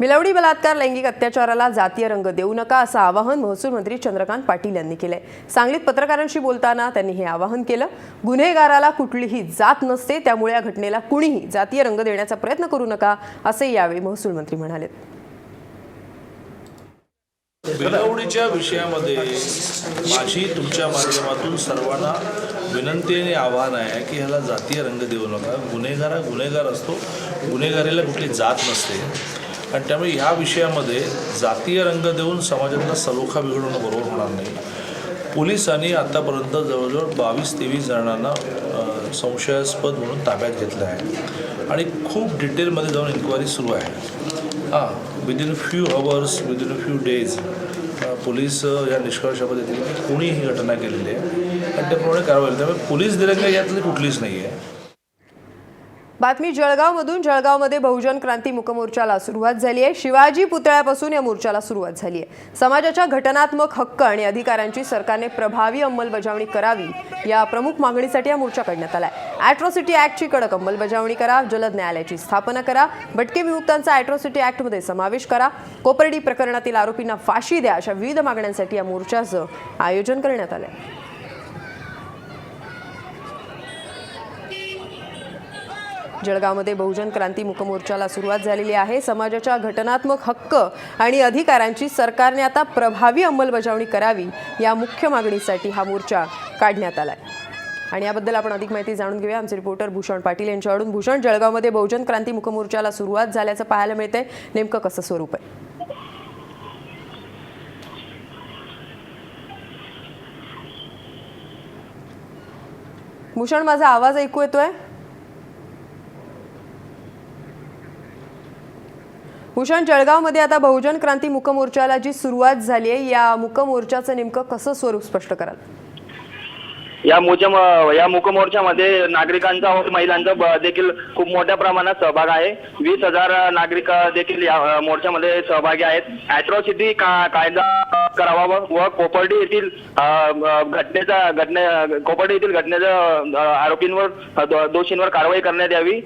मिलवडी बलात्कार लैंगिक अत्याचाराला जातीय रंग देऊ नका असं आवाहन महसूल मंत्री चंद्रकांत पाटील यांनी केलंय. सांगलीत पत्रकारांशी बोलताना त्यांनी हे आवाहन केलं. गुन्हेगाराला कुठलीही जात नसते त्यामुळे या घटनेला कुणीही जातीय रंग देण्याचा प्रयत्न करू नका असे यावेळी महसूल मंत्री म्हणाले बिलवणीच्या विषयामध्ये माझी तुमच्या माध्यमातून सर्वांना विनंती आणि आव्हान आहे की ह्याला जातीय रंग देऊ नका. गुन्हेगार हा गुन्हेगार असतो. गुन्हेगारीला कुठली जात नसते. आणि त्यामुळे ह्या विषयामध्ये जातीय रंग देऊन समाजातला सलोखा बिघडवणं बरोबर होणार नाही. पोलिसांनी आतापर्यंत जवळजवळ बावीस तेवीस जणांना संशयास्पद म्हणून ताब्यात घेतलं आहे. आणि खूप डिटेलमध्ये जाऊन इन्क्वायरी सुरू आहे. हां within few hours within few days police या निष्कर्षामध्ये येतील की कोणी ही घटना केलेली आहे. आणि त्याप्रमाणे कारवाई त्यामुळे पोलीस दिरंगा यातली कुठलीच नाही आहे बातमी जळगावमधून. जळगावमध्ये बहुजन क्रांती मुकमोर्चाला सुरुवात झाली आहे. शिवाजी पुतळ्यापासून या मोर्चाला सुरुवात झाली आहे. समाजाच्या घटनात्मक हक्क आणि अधिकारांची सरकारने प्रभावी अंमलबजावणी करावी या प्रमुख मागणीसाठी हा मोर्चा काढण्यात आला आहे ॲट्रॉसिटी ॲक्टची कडक अंमलबजावणी करा जलद न्यायालयाची स्थापना करा भटके विमुक्तांचा ॲट्रॉसिटी ॲक्टमध्ये समावेश करा कोपर्डी प्रकरणातील आरोपींना फाशी द्या अशा विविध मागण्यांसाठी या मोर्चाचं आयोजन करण्यात आलं आहे जळगावमध्ये बहुजन क्रांती मुकमोर्चाला सुरुवात झालेली आहे. समाजाच्या घटनात्मक हक्क आणि अधिकारांची सरकारने आता प्रभावी अंमलबजावणी करावी या मुख्य मागणीसाठी हा मोर्चा काढण्यात आलाय. आणि याबद्दल आपण अधिक माहिती जाणून घेऊया. आमचे रिपोर्टर भूषण पाटील यांच्याकडून. भूषण जळगावमध्ये बहुजन क्रांती मुकमोर्चाला सुरुवात झाल्याचं पाहायला मिळते नेमकं कसं स्वरूप आहे? भूषण माझा आवाज ऐकू येतोय? भूषण जळगावमध्ये आता बहुजन क्रांती मुकमोर्चाला जी सुरुवात झाली आहे या मुकमोर्चाचं नेमकं कसं स्वरूप स्पष्ट कराल? या मोर्चा या मुकमोर्चामध्ये नागरिकांचा व महिलांचा देखील खूप मोठ्या प्रमाणात सहभाग आहे. वीस हजार नागरिक देखील या मोर्चामध्ये सहभागी आहेत. अॅट्रॉसिटी का कायदा करावा व- कोपर्डी येथील घटनेचा घटने कोपर्डी येथील घटनेच्या अ, आरोपींवर दोषींवर कारवाई करण्यात यावी.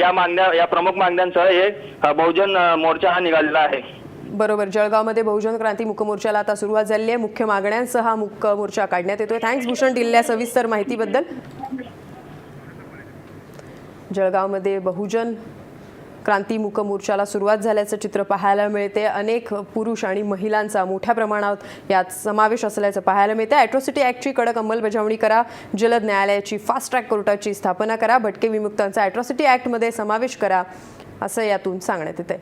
या मागण्या या प्रमुख मागण्यांसह हे बहुजन मोर्चा हा निघालेला आहे. बरोबर जळगावमध्ये बहुजन क्रांती मुकमोर्चाला आता सुरुवात झालेली आहे. मुख्य मागण्यांसह हा मुक मोर्चा काढण्यात येतोय. थँक्स भूषण दिल्या सविस्तर माहितीबद्दल. जळगावमध्ये बहुजन क्रांती मुक मोर्चाला सुरुवात झाल्याचं चित्र पाहायला मिळते. अनेक पुरुष आणि महिलांचा मोठ्या प्रमाणात यात समावेश असल्याचं पाहायला मिळते ॲट्रॉसिटी ॲक्टची कडक अंमलबजावणी करा. जलद न्यायालयाची फास्ट ट्रॅक कोर्टाची स्थापना करा. भटके विमुक्तांचा ॲट्रॉसिटी ॲक्टमध्ये समावेश करा असं यातून सांगण्यात येते